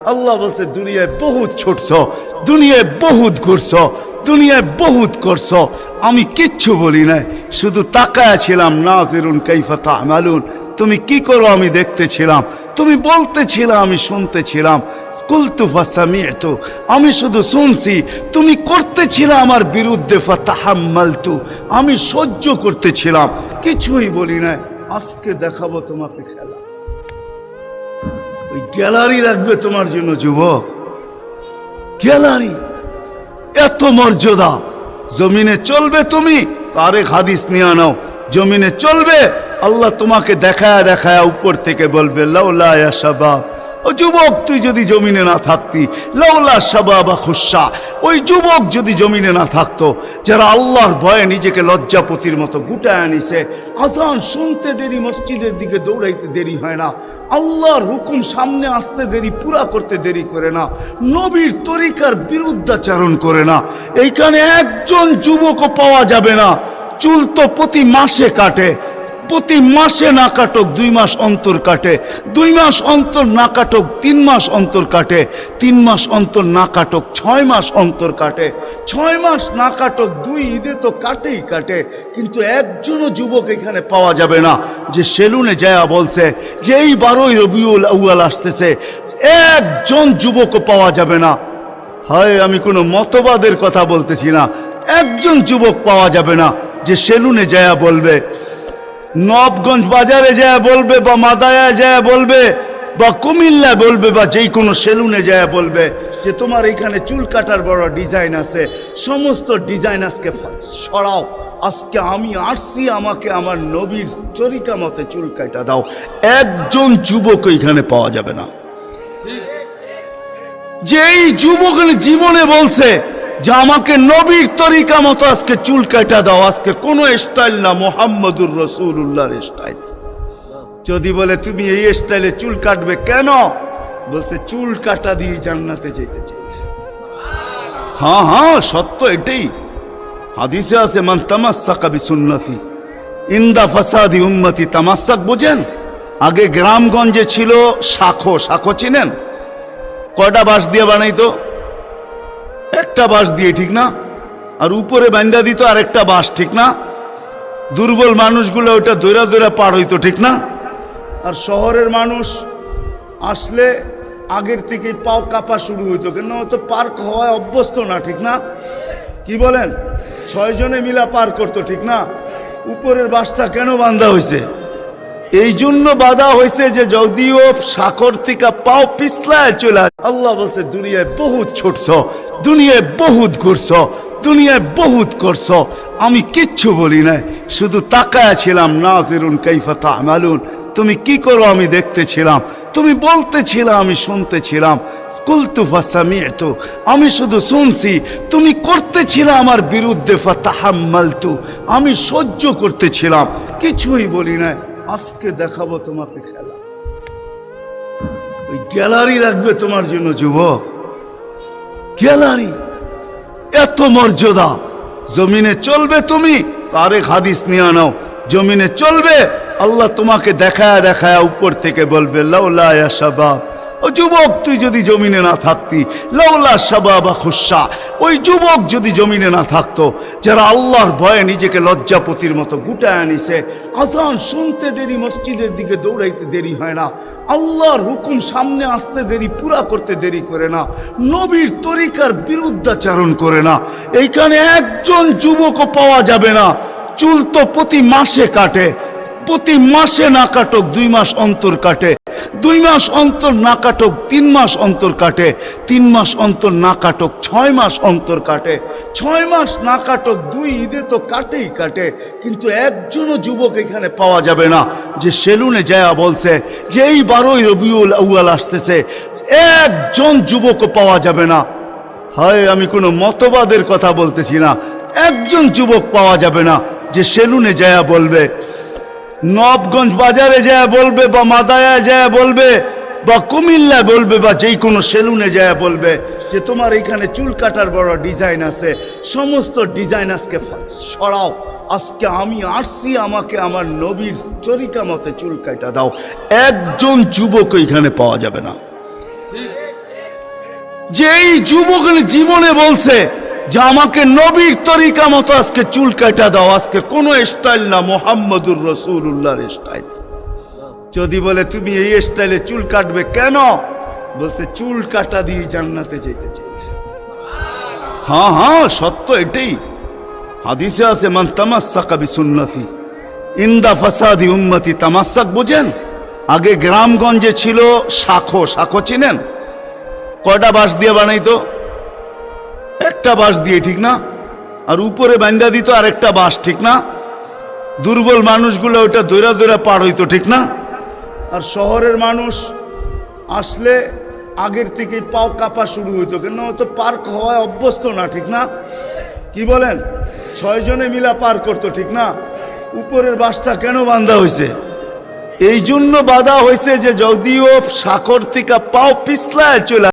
আল্লাহ বলছে, দুনিয়ায় বহুত ছুটছ, দুনিয়ায় বহুত ঘুরছ, দুনিয়ায় বহুত করছ। আমি কিচ্ছু বলি নাই, শুধু তাকায় ছিলাম, নাজিরুন কাইফা তামালুন তুমি কি করো? আমি দেখতেছিলাম, তুমি বলতেছিলাম আমি শুনতেছিলাম। কুলতু ফাসামিয়তু আমি শুধু শুনছি, তুমি করতেছিলে আমার বিরুদ্ধে ফাতাহাম্মালতু। আমি সহ্য করতেছিলাম, কিছুই বলি নাই। আজকে দেখাবো তোমাকে খেলা। ওই গ্যালারি রাখবে তোমার জন্য, যুবক। গ্যালারি। এত মর্যাদা। জমিনে চলবে তুমি তারে হাদিস নিয়ে আনাও জমিনে চলবে, আল্লাহ তোমাকে দেখায় দেখায় উপর থেকে বলবে, লাউলা শাবাব। ও যুবক, তুই যদি জমিনে না থাকতি লাউলা শাবাবা খুশা ওই যুবক যদি জমিনে না থাকতো, যারা আল্লাহর ভয়ে নিজেকে লজ্জাপতির মতো গুটায় আনিছে, আজান শুনতে দেরি, মসজিদের দিকে দৌড়াইতে দেরি হয় না, আল্লাহর হুকুম সামনে আসতে দেরি, পুরা করতে দেরি করে না, নবীর তরিকার বিরুদ্ধাচারণ করে না, এইখানে একজন যুবকও পাওয়া যাবে না, চুল তো প্রতি মাসে কাটে প্রতি মাসে না কাটক, দুই মাস অন্তর কাটে। দুই মাস অন্তর না কাটক, তিন মাস অন্তর কাটে। তিন মাস অন্তর না কাটক, ছয় মাস অন্তর কাটে। ছয় মাস না কাটক, দুই ঈদে তো কাটেই কাটে। কিন্তু একজনও যুবক এখানে পাওয়া যাবে না। যে সেলুনে যায়া বলছে যে এই বারোই রবিউল আউয়াল আসতেছে, একজন যুবকও পাওয়া যাবে না। হয়, আমি কোনো মতবাদের কথা বলতেছি না। একজন যুবক পাওয়া যাবে না যে সেলুনে যায়া বলবে নবগঞ্জ বাজারে যায় বলবে, বা মাদায়া যায় বলবে, বা কুমিল্লা বলবে, বা যেই কোনো সেলুনে যায় বলবে যে তোমার এখানে চুল কাটার বড় ডিজাইন আছে, সমস্ত ডিজাইন আজকে সরাও। আজকে আমি আসছি, আমাকে আমার নবীর চরিকা মতে চুল কাটা দাও। একজন যুবক এখানে পাওয়া যাবে না। যেই যুবক জীবনে বলছে যে আমাকে নবীর তরিকা মতো আজকে চুল কাটা দাও, আজকে কোনো স্টাইল না, মোহাম্মদুর রসুল্লাহর স্টাইল যদি বলে, তুমি এই স্টাইলে চুল কাটবে কেন? বলছে, চুল কাটা দিয়ে জান্নাতে যেতে চাই। হ্যাঁ হ্যাঁ সত্য এটাই। হাদিসে আছে, মান তামাসাকা বিসুন্নতি, ইন্দা ফাসাদি উম্মতি তামাসাক। বোঝেন? আগে গ্রামগঞ্জে ছিল শাখো শাখো চিনেন? কয়টা বাঁশ দিয়ে বানাইতো? একটা বাঁশ দিয়ে, ঠিক না? আর উপরে বান্দা দিত আর একটা বাঁশ, ঠিক না? দুর্বল মানুষগুলো ওটা দৈরা দৈরা পার হইতো, ঠিক না? আর শহরের মানুষ আসলে আগের থেকেই পাও কাপা শুরু হইতো, কেন? তো পার্ক হওয়ায় অভ্যস্ত না, ঠিক না? কি বলেন? ছয়জনে মিলা পার করতো, ঠিক না? উপরের বাসটা কেন বান্ধা হয়েছে এই জন্য বাধা হয়েছে যে যদিও সাকর থেকে পাও পিছলায় চলে। আল্লাহ বলছে, দুনিয়ায় বহুত ছুটছ, দুনিয়ায় বহুত ঘুরছ, দুনিয়ায় বহুত করছ। আমি কিচ্ছু বলি নাই, শুধু তাকায় ছিলাম, নাজিরুন কাইফা তামালুন। তুমি কি করো? আমি দেখতেছিলাম, তুমি বলতেছিলাম আমি শুনতেছিলাম। কুলতু ফাসামিয়তু আমি শুধু শুনছি, তুমি করতেছিলে আমার বিরুদ্ধে, ফাতাহাম্মালতু। আমি সহ্য করতেছিলাম, কিছুই বলি নাই। আজকে দেখাবো তোমাকে খেলা। ওই গ্যালারি রাখবে তোমার জন্য, যুবক। গ্যালারি, এত মর্যাদা। জমিনে চলবে তুমি তারে হাদিস নিয়ে আনাও। জমিনে চলবে, আল্লাহ তোমাকে দেখায় দেখায় উপর থেকে বলবে, লাউলা শাবাব। ও যুবক, তুই যদি জমিনে না থাকতি, লাউলা শাবাবা খুশা ওই যুবক যদি জমিনে না থাকতো, যারা আল্লাহর ভয়ে নিজেকে লজ্জাপতির মতো গুটায় আনিছে, আজান শুনতে দেরি, মসজিদের দিকে দৌড়াইতে দেরি হয় না, আল্লাহর হুকুম সামনে আসতে দেরি, পুরা করতে দেরি করে না, নবীর তরিকার বিরুদ্ধাচারণ করে না, এইখানে একজন যুবকও পাওয়া যাবে না, চুল তো প্রতি মাসে কাটে প্রতি মাসে না কাটক, দুই মাস অন্তর কাটে। দুই মাস অন্তর না কাটক, তিন মাস অন্তর কাটে। তিন মাস অন্তর না কাটক, ছয় মাস অন্তর কাটে। ছয় মাস না কাটক, দুই ঈদে তো কাটেই কাটে। কিন্তু একজনও যুবক এখানে পাওয়া যাবে না। যে সেলুনে যায়া বলছে যে এই বারোই রবিউল আউয়াল আসতেছে, একজন যুবকও পাওয়া যাবে না। হয়, আমি কোনো মতবাদের কথা বলতেছি না। একজন যুবক পাওয়া যাবে না যে সেলুনে যায়া বলবে নবগঞ্জ বাজারে যায় বলবে বা মাদায়া যায় বলবে বা কুমিল্লা বলবে বা যেই কোনো সেলুনে যায় বলবে যে তোমার এখানে চুল কাটার বড় ডিজাইন আছে, সমস্ত ডিজাইন আজকে সরাও। আজকে আমি আসছি আমাকে আমার নবীর চরিকা মতে চুল কাটা দাও। একজন যুবক এখানে পাওয়া যাবে না। যে এই যুবক জীবনে বলছে যে আমাকে নবীর তরিকা মতো আজকে চুল কাটা দাও, আজকে কোনো স্টাইল না, মোহাম্মদুর রসুল্লাহর স্টাইল যদি বলে, তুমি এই স্টাইলে চুল কাটবে কেন? বলছে, চুল কাটা দিয়ে জান্নাতে যেতে চাই। হ্যাঁ হ্যাঁ সত্য এটাই। হাদিসে আছে, মান তামাসাকা বিসুন্নতি, ইন্দা ফাসাদি উম্মতি তামাসাক। বুঝেন? আগে গ্রামগঞ্জে ছিল শাখো শাখো চিনেন? কয়টা বাঁশ দিয়ে বানাইতো? একটা বাঁশ দিয়ে ঠিক না? আর উপরে বান্দা দিত আর একটা বাঁশ, ঠিক না? দুর্বল মানুষগুলো ওটা দৈরা দৈরা পার হইতো, ঠিক না? আর শহরের মানুষ আসলে আগের থেকে পাও কাপা শুরু হইতো কেন? তো পার্ক হওয়ায় অভ্যস্ত না, ঠিক না? কি বলেন? ছয় জনে মিলা পার করতো, ঠিক না? উপরের বাসটা কেন বান্ধা হয়েছে এই জন্য বাধা হয়েছে যে যদিও সাকর থেকে পাও পিছলায় চলে